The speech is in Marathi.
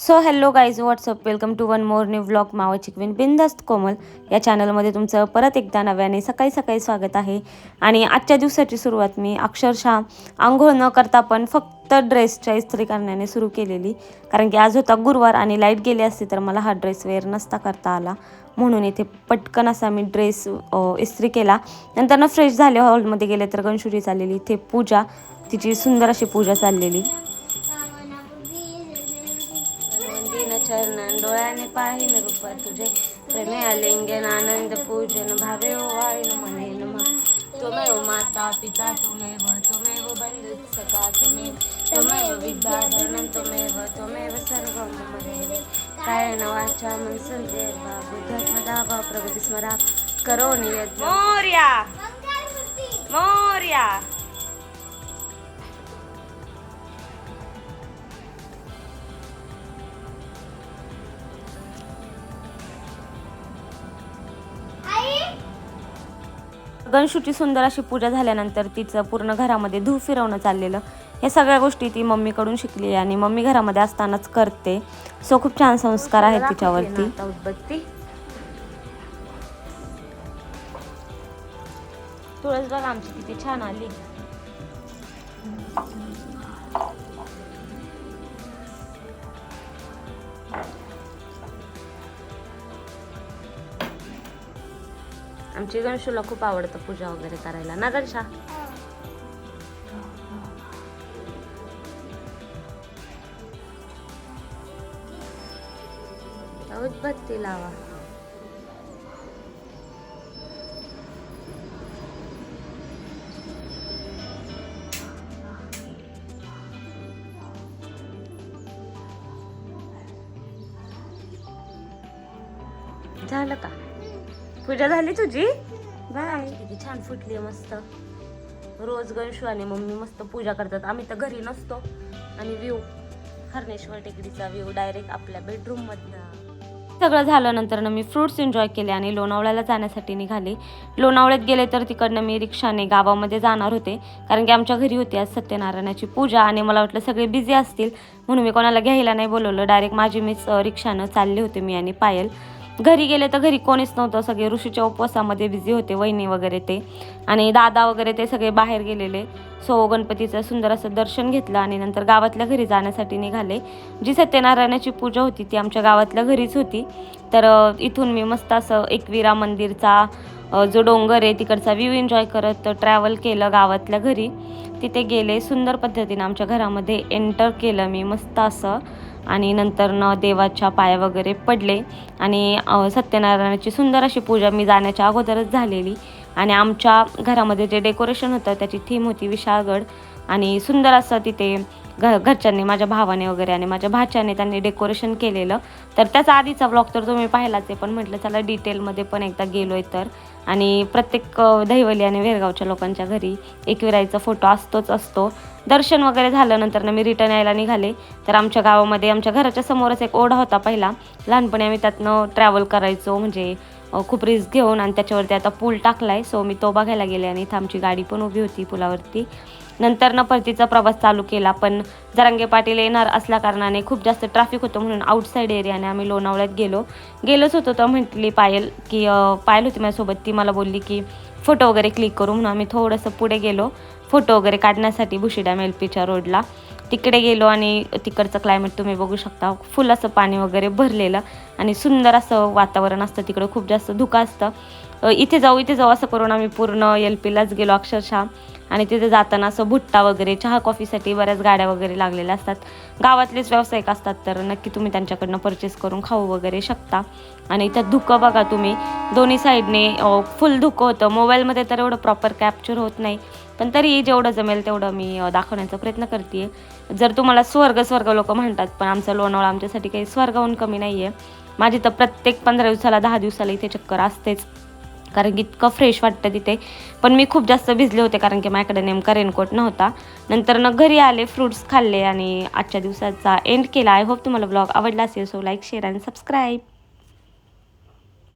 So hello guys what's up welcome to one more new vlog मावाची queen बिंदास्त कोमल. या चॅनलमध्ये तुमचं परत एकदा नव्याने सकाळी सकाळी स्वागत आहे. आणि आजच्या दिवसाची सुरुवात मी अक्षरशः आंघोळ न करता पण फक्त ड्रेसच्या इस्त्री करण्याने सुरू केलेली. कारण की आज होता गुरुवार आणि लाइट गेली असती तर मला हा ड्रेस वेअर नसता करता आला. म्हणून इथे पटकन असा मी ड्रेस इस्त्री केला. नंतर ना फ्रेश झाले हॉलमध्ये गेले तर गणशुरी चाललेली इथे पूजा. तिची सुंदर अशी पूजा चाललेली. मंदिन डोळ्याने पाहिन रूपा तुझे प्रेमे अलिंगन आनंद पूजन भावे ओ वाळीन म्हणे नमः। त्वमेव माता पिता तुमेव त्वमेव बंधु सखा त्वमेव त्वमेव विद्याधरणं त्वमेव त्वमेव सर्वं मम देवे कायेन वाचा बुद्ध सदा वा प्रगती स्मरा करोनि नियत मोर्या! मोर्या! गणशूची सुंदर अशी पूजा झाल्यानंतर तिचं पूर्ण घरामध्ये धूप फिरवणं चाललेलं. हे सगळ्या गोष्टी ती मम्मीकडून शिकली आणि मम्मी घरामध्ये असतानाच करते. सो खूप छान संस्कार आहेत तिच्यावरती. उदबत्ती? तुळस बघ आमची किती छान आली. आमची गणशूला खूप आवडतं पूजा वगैरे करायला. ना गणशा? उदबत्ती लावा. झालं का? पूजा झाली तुझी? बाय. किती छान फुटली मस्त. रोज गणशू आणि मम्मी मस्त पूजा करतात. आम्ही तर घरी नसतो. आणि व्ह्यू हरणेश्वर टेकडीचा व्ह्यू डायरेक्ट आपल्या बेडरूम मधनं. सगळं झालं नंतर मी फ्रुट्स एन्जॉय केले आणि लोणावळ्याला जाण्यासाठी निघाले. लोणावळ्यात गेले तर तिकडनं मी रिक्षाने गावामध्ये जाणार होते. कारण की आमच्या घरी होती आज सत्यनारायणाची पूजा आणि मला वाटलं सगळे बिझी असतील. म्हणून मी कोणाला घ्यायला नाही बोलवलं. डायरेक्ट माझी मीच रिक्षानं चालले होते मी आणि पायल. घरी गेले तर घरी कोणीच नव्हतं. सगळे ऋषीच्या उपवासामध्ये बिझी होते वहिनी वगैरे ते. आणि दादा वगैरे ते सगळे बाहेर गेलेले. सो गणपतीचं सुंदर असं दर्शन घेतलं आणि नंतर गावातल्या घरी जाण्यासाठी निघाले. जी सत्यनारायणाची पूजा होती ती आमच्या गावातल्या घरीच होती. तर इथून मी मस्त असं एकविरा मंदिरचा जो डोंगर आहे तिकडचा व्ह्यू एन्जॉय करत ट्रॅव्हल केलं गावातल्या घरी. तिथे गेले सुंदर पद्धतीनं आमच्या घरामध्ये एंटर केलं मी. मस्त असं आणि नंतर न देवाच्या पाया वगैरे पडले. आणि सत्यनारायणाची सुंदर अशी पूजा मी जाण्याच्या अगोदरच झालेली. आणि आमच्या घरामध्ये जे डेकोरेशन होतं त्याची थीम होती विशाळगड. आणि सुंदर असं तिथे घ घरच्यांनी माझ्या भावाने वगैरे आणि माझ्या भाच्याने त्यांनी डेकोरेशन केलेलं. तर त्याचा आधीचा ब्लॉग तर तुम्ही पाहिलाच आहे पण म्हटलं चला डिटेलमध्ये पण एकदा गेलो आहे तर. आणि प्रत्येक दहिवली आणि वेरगावच्या लोकांच्या घरी एकविराईचा फोटो असतोच असतो. दर्शन वगैरे झालं ना मी रिटर्न यायला निघाले. तर आमच्या गावामध्ये आमच्या घराच्या समोरच एक ओढा होता पहिला. लहानपणी आम्ही त्यातनं ट्रॅव्हल करायचो म्हणजे खूप रिस्क घेऊन आणि त्याच्यावरती आता पूल टाकला आहे सो मी तो बघायला गेले आणि इथं आमची गाडी पण उभी होती पुलावरती. नंतर परतीचा प्रवास चालू केला पण जरांगे पाटील येणार असल्या कारणाने खूप जास्त ट्रॅफिक होतं म्हणून आउटसाईड एरियाने आम्ही लोणावळ्यात गेलो. गेलोच होतो तर म्हटली पायल की पायल होती माझ्यासोबत ती मला बोलली की फोटो वगैरे क्लिक करू म्हणून आम्ही थोडंसं पुढे गेलो. फोटो वगैरे काढण्यासाठी भुशी डॅम एल पीच्या रोडला तिकडे गेलो आणि तिकडचं क्लायमेट तुम्ही बघू शकता. फुल असं पाणी वगैरे भरलेलं आणि सुंदर असं वातावरण असतं तिकडं. खूप जास्त धुकं असतं. इथे जाऊ इथे जाऊ असं करून आम्ही पूर्ण एल पीलाच गेलो अक्षरशः. आणि तिथे जाताना असं भुट्टा वगैरे चहा कॉफीसाठी बऱ्याच गाड्या वगैरे लागलेल्या असतात. गावातलेच व्यावसायिक असतात तर नक्की तुम्ही त्यांच्याकडनं परचेस करून खाऊ वगैरे शकता. आणि इथं धुकं बघा तुम्ही. दोन्ही साईडने फुल धुकं होतं. मोबाईलमध्ये तर एवढं प्रॉपर कॅप्चर होत नाही. पण तरी जेवढं जमेल तेवढं मी दाखवण्याचा प्रयत्न करते जर तुम्हाला स्वर्ग स्वर्ग लोक म्हणतात पण आमचा लोणावळा आमच्यासाठी काही स्वर्गाहून कमी नाही आहे माझी तर प्रत्येक पंधरा दिवसाला दहा दिवसाला इथे चक्कर असतेच. कारण की इतकं फ्रेश वाटतं तिथे. पण मी खूप जास्त भिजले होते कारण की माझ्याकडे नेमका रेनकोट नव्हता. नंतर न घरी आले फ्रुट्स खाल्ले आणि आजच्या दिवसाचा एंड केला. आय होप तुम्हाला ब्लॉग आवडला असेल सो लाईक शेअर आणि सबस्क्राईब